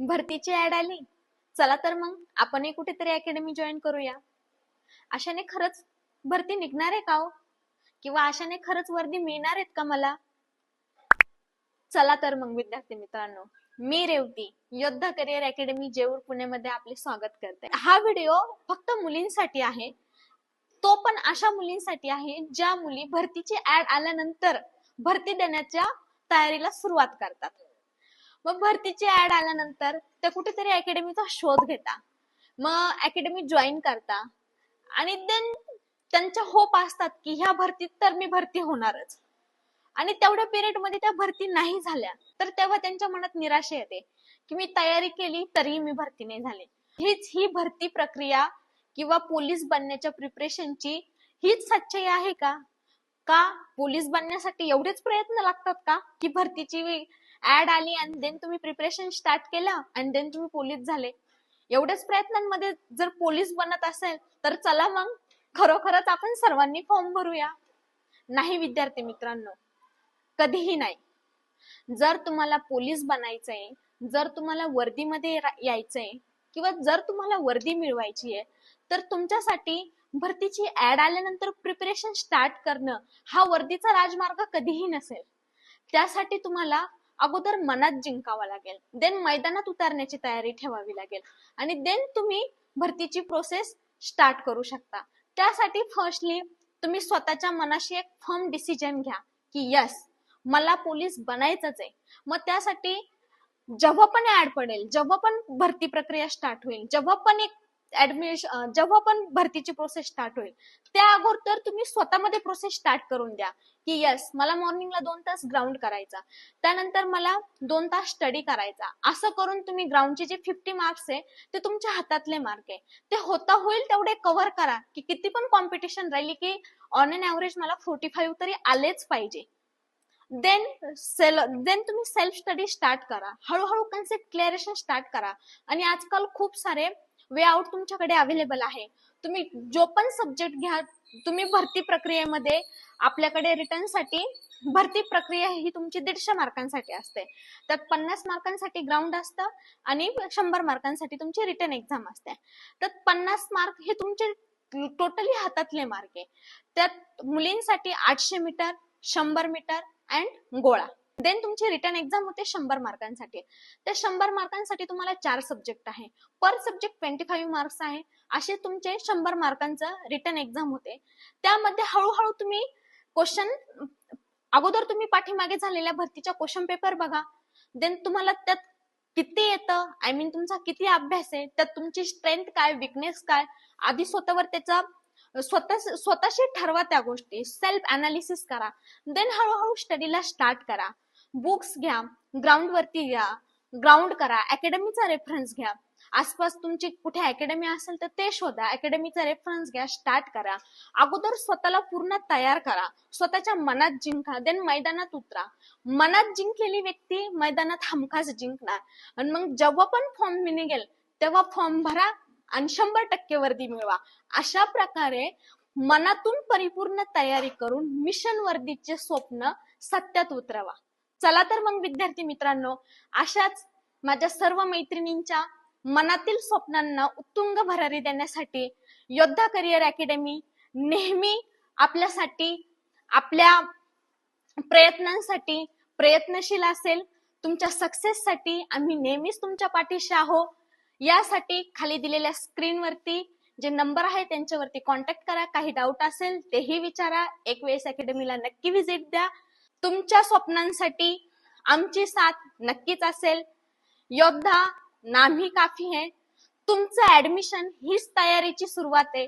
भरतीची ऍड आली. चला तर मग आपणही कुठेतरी अकॅडमी जॉईन करूया. अशाने खरंच भरती निघणार आहे का हो? किंवा अशाने खरंच वर्दी मिळणार आहेत का मला? चला तर मग विद्यार्थी मित्रांनो मी रेवती योद्धा करिअर अकॅडमी जेऊर पुण्यामध्ये आपले स्वागत करते. हा व्हिडिओ फक्त मुलींसाठी आहे. तो पण अशा मुलींसाठी आहे ज्या मुली भरतीची ऍड आल्यानंतर भरती देण्याच्या तयारीला सुरुवात करतात. मग भरतीची ऍड आल्यानंतर ते कुठेतरी अकॅडमीचा शोध घेता. मग अकॅडमी जॉईन करता. आणि देन त्यांच्या होप असतात की ह्या भरतीत तर मी भरती होणारच. आणि तेवढ्या पिरियडमध्ये त्या भरती नाही झाल्या तर तेव्हा त्यांच्या मनात निराशा येते की मी तयारी केली तरीही मी भरती नाही झाले. हीच ही भरती प्रक्रिया किंवा पोलीस बनण्याच्या प्रिपरेशनची हीच सच्चाई आहे का? का पोलीस बनण्यासाठी एवढेच प्रयत्न लागतात का? की भरतीची ऍड आली आणि देन तुम्ही प्रिपरेशन स्टार्ट केलं आणि देन तुम्ही पोलीस झाले. एवढ्याच प्रयत्नांमध्ये जर पोलीस बनत असेल तर चला मग खरोखरच आपण सर्वांनी फॉर्म भरूया. नाही विद्यार्थी मित्रांनो कधीही नाही. जर तुम्हाला पोलीस बनायचंय जर तुम्हाला वर्दीमध्ये यायचंय किंवा जर तुम्हाला वर्दी मिळवायची आहे तर तुमच्यासाठी भरतीची ऍड आल्यानंतर प्रिपरेशन स्टार्ट करणं हा वर्दीचा राजमार्ग कधीही नसेल. त्यासाठी तुम्हाला अगोदर मनात जिंकावं लागेल. देन मैदानात उतरण्याची तयारी ठेवावी लागेल. आणि देन तुम्ही भरतीची प्रोसेस स्टार्ट करू शकता. त्यासाठी फर्स्टली तुम्ही स्वतःच्या मनाशी एक फर्म डिसिजन घ्या की यस मला पोलीस बनायचंच आहे. मग त्यासाठी जेव्हा पण ऍड पडेल जेव्हा पण भरती प्रक्रिया स्टार्ट होईल जेव्हा पण एक ऍडमिशन जेव्हा पण भरतीची प्रोसेस स्टार्ट होईल त्या अगोदर तुम्ही स्वतःमध्ये प्रोसेस स्टार्ट करून द्या. की यस मला मॉर्निंगला दोन तास ग्राउंड करायचा. त्यानंतर मला दोन तास स्टडी करायचा. असं करून तुम्ही ग्राउंडचे जे फिफ्टी मार्क्स आहे ते तुमच्या हातातले मार्क आहे. ते होता होईल तेवढे कव्हर करा. की किती पण कॉम्पिटिशन राहिली की ऑन एन ऍव्हरेज मला फोर्टी फाईव्ह तरी आलेच पाहिजे. देन सेल देन तुम्ही सेल्फ स्टडी स्टार्ट करा. हळूहळू कन्सेप्ट क्लिअरेशन स्टार्ट करा. आणि आजकाल खूप सारे वे आउट तुमच्याकडे अवेलेबल आहे. तुम्ही जो पण सब्जेक्ट घ्या तुम्ही भरती प्रक्रियेमध्ये आपल्याकडे रिटर्नसाठी भरती प्रक्रिया ही तुमची दीडशे मार्कांसाठी असते. त्यात पन्नास मार्कांसाठी ग्राउंड असतं आणि शंभर मार्कांसाठी तुमची रिटर्न एक्झाम असते. त्यात पन्नास मार्क हे तुमचे टोटली हातातले मार्क आहे. त्यात मुलींसाठी आठशे मीटर शंभर मीटर अँड गोळा. देन तुमची रिटर्न एक्झाम होते शंभर मार्कांसाठी. त्या शंभर मार्कांसाठी तुम्हाला चार सब्जेक्ट आहे. Per subject twenty five marks आहे. असे तुमचे शंभर मार्कांचं रिटर्न एक्झाम होते. त्यामध्ये हळूहळू तुम्ही क्वेश्चन अगोदर तुम्ही पाठीमागे झालेल्या भरतीच्या क्वेश्चन पेपर बघा. देन तुम्हाला त्यात किती येतं? आय मीन तुमचा किती अभ्यास आहे? त्यात तुमची स्ट्रेंथ काय? विकनेस काय? आधी स्वतःवर त्याचा स्वतः स्वतःशी ठरवा त्या गोष्टी. सेल्फ अनालिसिस करा. देन हळूहळू स्टडीला स्टार्ट करा. बुक्स घ्या ग्राउंड वरती घ्या ग्राउंड करा अकॅडमीचा रेफरन्स घ्या. आसपास तुमची कुठे अकॅडमी असेल तर ते शोधा अकॅडमीचा रेफरन्स घ्या स्टार्ट करा. अगोदर स्वतःला पूर्ण तयार करा स्वतःच्या मनात जिंका देन मैदानात उतरा. मनात जिंकलेली व्यक्ती मैदानात हमखास जिंकणार. आणि मग जेव्हा पण फॉर्म निघेल तेव्हा फॉर्म भरा आणि शंभर टक्के वर्दी मिळवा. अशा प्रकारे मनातून परिपूर्ण तयारी करून मिशन वर्दीचे स्वप्न सत्यात उतरवा. चला तर मग विद्यार्थी मित्रांनो अशाच माझ्या सर्व मैत्रिणींच्या मनातील स्वप्नांना उत्तुंग भरारी देण्यासाठी योद्धा करिअर अकॅडमी नेहमी आपल्यासाठी आपल्या प्रयत्नांसाठी प्रयत्नशील असेल. तुमच्या सक्सेससाठी आम्ही नेहमीच तुमच्या पाठीशी आहो. यासाठी खाली दिलेल्या स्क्रीनवरती जे नंबर आहे त्यांच्यावरती कॉन्टॅक्ट करा. काही डाऊट असेल तेही विचारा. एक वेळेस अकॅडमीला नक्की व्हिजिट द्या. तुमच्या स्वप्नांसाठी आमची साथ नक्कीच असेल. योद्धा नामी काफी है. तुमचं ऍडमिशन हीच तयारीची सुरुवात आहे.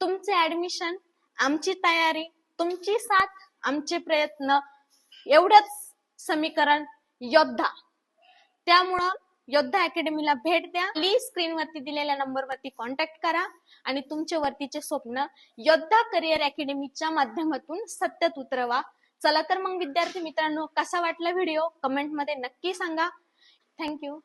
तुमचे ऍडमिशन आमची तयारी तुमची साथ आमचे प्रयत्न एवढंच समीकरण योद्धा. त्यामुळं योद्धा अकॅडमीला भेट द्या. प्लीज स्क्रीनवरती दिलेल्या नंबरवरती कॉन्टॅक्ट करा आणि तुमचे वरतीचे स्वप्न योद्धा करिअर अकॅडमीच्या माध्यमातून सत्यात उतरवा. चला तर मग विद्यार्थी मित्रांनो कसा वाटला व्हिडिओ कमेंटमध्ये नक्की सांगा. थँक्यू